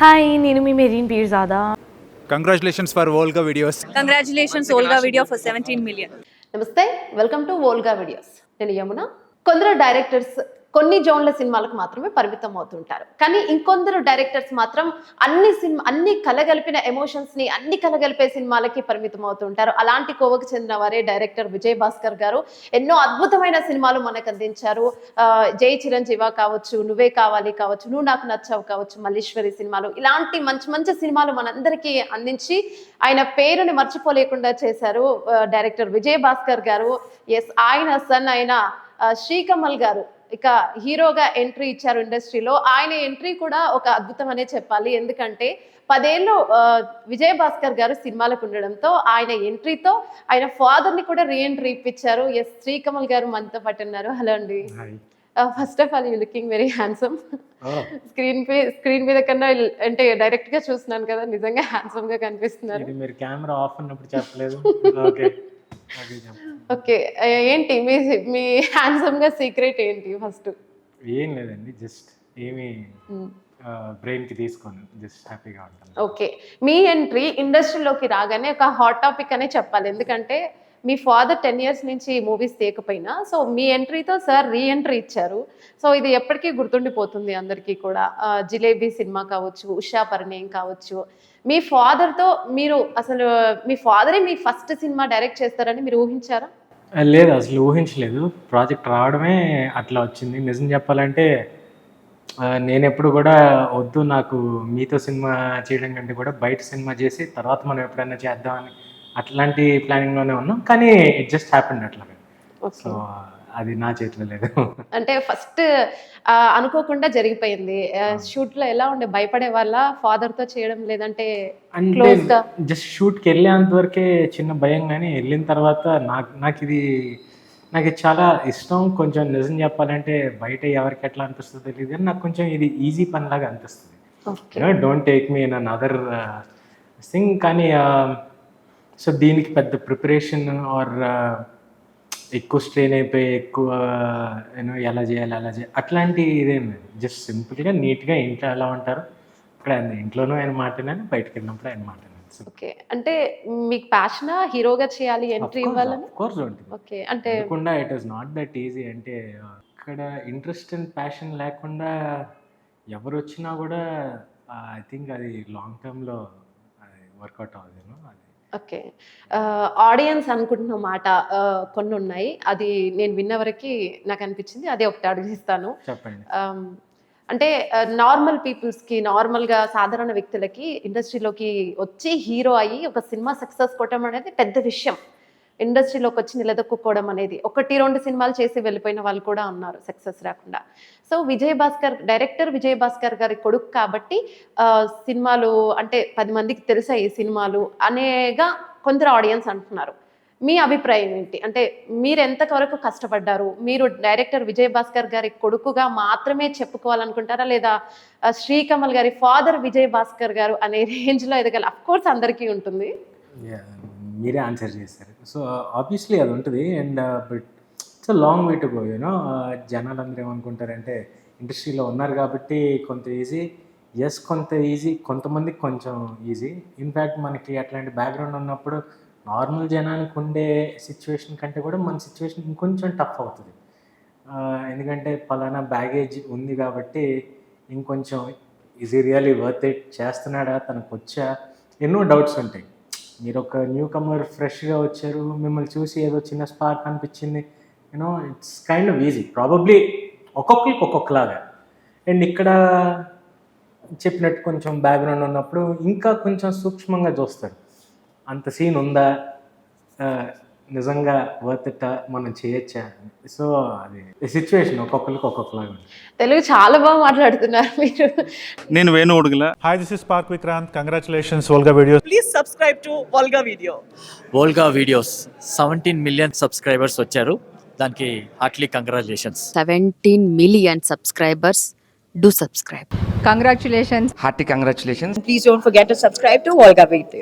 Hi నేను మీ Mareen Peerzada? Congratulations for world videos Congratulations, Olga Video, for 17 million. నమస్తే welcome to Volga videos నేను యమున. కొందరు directors కొన్ని జోన్ల సినిమాలకు మాత్రమే పరిమితం అవుతుంటారు. కానీ ఇంకొందరు డైరెక్టర్స్ మాత్రం అన్ని సినిమా అన్ని కలగలిపిన ఎమోషన్స్ని అన్ని కలగలిపే సినిమాలకి పరిమితం అవుతుంటారు. అలాంటి కోవకు చెందిన వారే డైరెక్టర్ విజయ్ భాస్కర్ గారు. ఎన్నో అద్భుతమైన సినిమాలు మనకు అందించారు. జై చిరంజీవ కావచ్చు నువ్వే కావాలి కావచ్చు నువ్వు నాకు నచ్చావు కావచ్చు మల్లీశ్వరి సినిమాలు. ఇలాంటి మంచి మంచి సినిమాలు మనందరికీ అందించి ఆయన పేరుని మర్చిపోలేకుండా చేశారు డైరెక్టర్ విజయ్ భాస్కర్ గారు. ఎస్ ఆయన సన్ ఆయన శ్రీకమల్ గారు. ఇక హీరోగా ఎంట్రీ ఇచ్చారు ఇండస్ట్రీలో. ఆయన ఎంట్రీ కూడా ఒక అద్భుతం అనే చెప్పాలి. ఎందుకంటే పదేళ్ళు ఆ, విజయ్ భాస్కర్ గారు సినిమాలకు ఉండడంతో ఆయన ఎంట్రీతో ఆయన ఫాదర్ని కూడా రీఎంట్రీ ఇప్పించారు. ఎస్ శ్రీకమల్ గారు మనతో పాటు ఉన్నారు. హలో అండి. First of all you looking very handsome. Screen pay screen మీద కన్నా అంటే డైరెక్ట్గా చూస్తున్నాను కదా నిజంగా హ్యాండ్సమ్గా కనిపిస్తున్నారు మీరు కెమెరా ఆఫ్ ఉన్నప్పుడు చెప్పలేదు. ఓకే. ఓకే ఏంటి మీ మీ హ్యాండ్సమ్గా సీక్రెట్ ఏంటి ఫస్ట్? ఏం లేదండి జస్ట్ ఏమి బ్రెయిన్కి తీసుకోను జస్ట్ హ్యాపీగా ఉంటాను. ఓకే మీ ఎంట్రీ ఇండస్ట్రీలోకి రాగానే ఒక హాట్ టాపిక్ అనే చెప్పాలి. ఎందుకంటే మీ ఫాదర్ టెన్ ఇయర్స్ నుంచి మూవీస్ తీయకపోయినా సో మీ ఎంట్రీతో సార్ రీ ఎంట్రీ ఇచ్చారు. సో ఇది ఎప్పటికీ గుర్తుండిపోతుంది అందరికీ కూడా. జిలేబీ సినిమా కావచ్చు ఉషా పరిణయం కావచ్చు. మీ ఫాదర్తో మీరు అసలు మీ ఫాదరే మీ ఫస్ట్ సినిమా డైరెక్ట్ చేస్తారని మీరు ఊహించారా? లేదు అసలు ఊహించలేదు. ప్రాజెక్ట్ రావడమే అట్లా వచ్చింది. నిజం చెప్పాలంటే నేను ఎప్పుడు కూడా వద్దు నాకు మీతో సినిమా చేయడం కంటే కూడా బయట సినిమా చేసి తర్వాత మనం ఎప్పుడైనా చేద్దామని అట్లాంటి ప్లానింగ్లోనే ఉన్నాం. కానీ ఇట్ జస్ట్ హ్యాపెండ్ అట్లా. సో అది నా చేతిలో లేదు. అంటే ఫస్ట్ అనుకోకుండా జరిగిపోయింది. షూట్లో ఎలా ఉండే? భయపడే వాళ్ళ ఫాదర్తో చేయడం లేదంటే అంటే. జస్ట్ షూట్కి వెళ్ళేంత వరకే చిన్న భయం కానీ వెళ్ళిన తర్వాత నాకు నాకు ఇది నాకు ఇది చాలా ఇష్టం. కొంచెం నిజం చెప్పాలంటే బయట ఎవరికి ఎట్లా అనిపిస్తుందో తెలియదు కానీ నాకు కొంచెం ఇది ఈజీ పనిలాగా అనిపిస్తుంది. Don't take me in another thing కానీ సో దీనికి పెద్ద ప్రిపరేషన్ ఆర్ ఎక్కువ స్ట్రెయిన్ అయిపోయి ఎక్కువ యూనో ఎలా చేయాలి అలా చేయాలి అట్లాంటి ఇదేం లేదు. జస్ట్ సింపుల్గా నీట్గా ఇంట్లో ఎలా ఉంటారు ఇక్కడ ఆయన ఇంట్లోనూ ఆయన మాట్లాడాను బయటకు వెళ్ళినప్పుడు ఆయన మాట్లాడాను ఓకే. అంటే మీకు ప్యాషన్ హీరోగా చేయాలి ఎంట్రీ ఇవ్వాలని? కోర్స్ ఉంటుంది. ఓకే. అంటే అనుకుండా it is not that easy అంటే ఇక్కడ ఇంట్రెస్ట్ అండ్ ప్యాషన్ లేకుండా ఎవరు వచ్చినా కూడా ఐ థింక్ అది లాంగ్ టర్మ్లో అది వర్కౌట్ అవ్వదు అది ఓకే. ఆడియన్స్ అనుకుంటున్న మాట కొన్ని ఉన్నాయి అది నేను విన్న వరకు నాకు అనిపించింది. అదే ఒకటి అడిగిస్తాను. అంటే నార్మల్ పీపుల్స్కి నార్మల్గా సాధారణ వ్యక్తులకి ఇండస్ట్రీలోకి వచ్చి హీరో అయ్యి ఒక సినిమా సక్సెస్ కొట్టడం అనేది పెద్ద విషయం. ఇండస్ట్రీలోకి వచ్చి నిలదొక్కుకోవడం అనేది ఒకటి రెండు సినిమాలు చేసి వెళ్ళిపోయిన వాళ్ళు కూడా ఉన్నారు సక్సెస్ రాకుండా. సో విజయ్ భాస్కర్ డైరెక్టర్ విజయ్ భాస్కర్ గారి కొడుకు కాబట్టి సినిమాలు అంటే పది మందికి తెలుసాయి సినిమాలు అనేగా కొందరు ఆడియన్స్ అంటున్నారు. మీ అభిప్రాయం ఏంటి? అంటే మీరు ఎంతవరకు కష్టపడ్డారు? మీరు డైరెక్టర్ విజయ్ భాస్కర్ గారి కొడుకుగా మాత్రమే చెప్పుకోవాలనుకుంటారా? లేదా శ్రీకమల్ గారి ఫాదర్ విజయ్ భాస్కర్ గారు అనే రేంజ్లో ఎదగాలి? అఫ్ కోర్స్ అందరికీ ఉంటుంది. మీరే ఆన్సర్ చేశారు. సో ఆబ్వియస్లీ అది ఉంటుంది. And but it's long way to go you know జనాలు అందరూ ఏమనుకుంటారంటే ఇండస్ట్రీలో ఉన్నారు కాబట్టి కొంత ఈజీ ఎస్ కొంత ఈజీ కొంతమందికి కొంచెం ఈజీ ఇన్ఫ్యాక్ట్ మనకి అట్లాంటి బ్యాక్గ్రౌండ్ ఉన్నప్పుడు నార్మల్ జనానికి ఉండే సిచ్యువేషన్ కంటే కూడా మన సిచ్యువేషన్ ఇంకొంచెం టఫ్ అవుతుంది. Uh, ఎందుకంటే పలానా బ్యాగేజ్ ఉంది కాబట్టి ఇంకొంచెం ఈజీ రియల్లీ వర్త్ ఇట్ చేస్తున్నాడా? తనకు వచ్చా ఎన్నో డౌట్స్ ఉంటాయి. మీరు ఒక న్యూ కమర్ ఫ్రెష్గా వచ్చారు. మిమ్మల్ని చూసి ఏదో చిన్న స్పార్క్ అనిపించింది. You know it's kind of easy probably ఒక్కొక్కరికి ఒక్కొక్కలాగా అండ్ ఇక్కడ చెప్పినట్టు కొంచెం బ్యాక్గ్రౌండ్ ఉన్నప్పుడు ఇంకా కొంచెం సూక్ష్మంగా చూస్తారు. అంత సీన్ ఉందా? Uh, నిజంగా వర్త్ ఇట్ మనం చేయొచ్చా? సో అది సిచ్యువేషన్ ఒక్కొక్కరికి ఒక్కొక్కలాగా తెలుగు చాలా బాగా మాట్లాడుతున్నారు మీరు. నేను Venu Udugula hi this is park Vikrant congratulations Volga videos please subscribe to Volga video Volga videos seventeen million subscribers వచ్చారు. దానికి heartly congratulations seventeen million subscribers do subscribe congratulations heartly congratulations please don't forget to subscribe to Volga video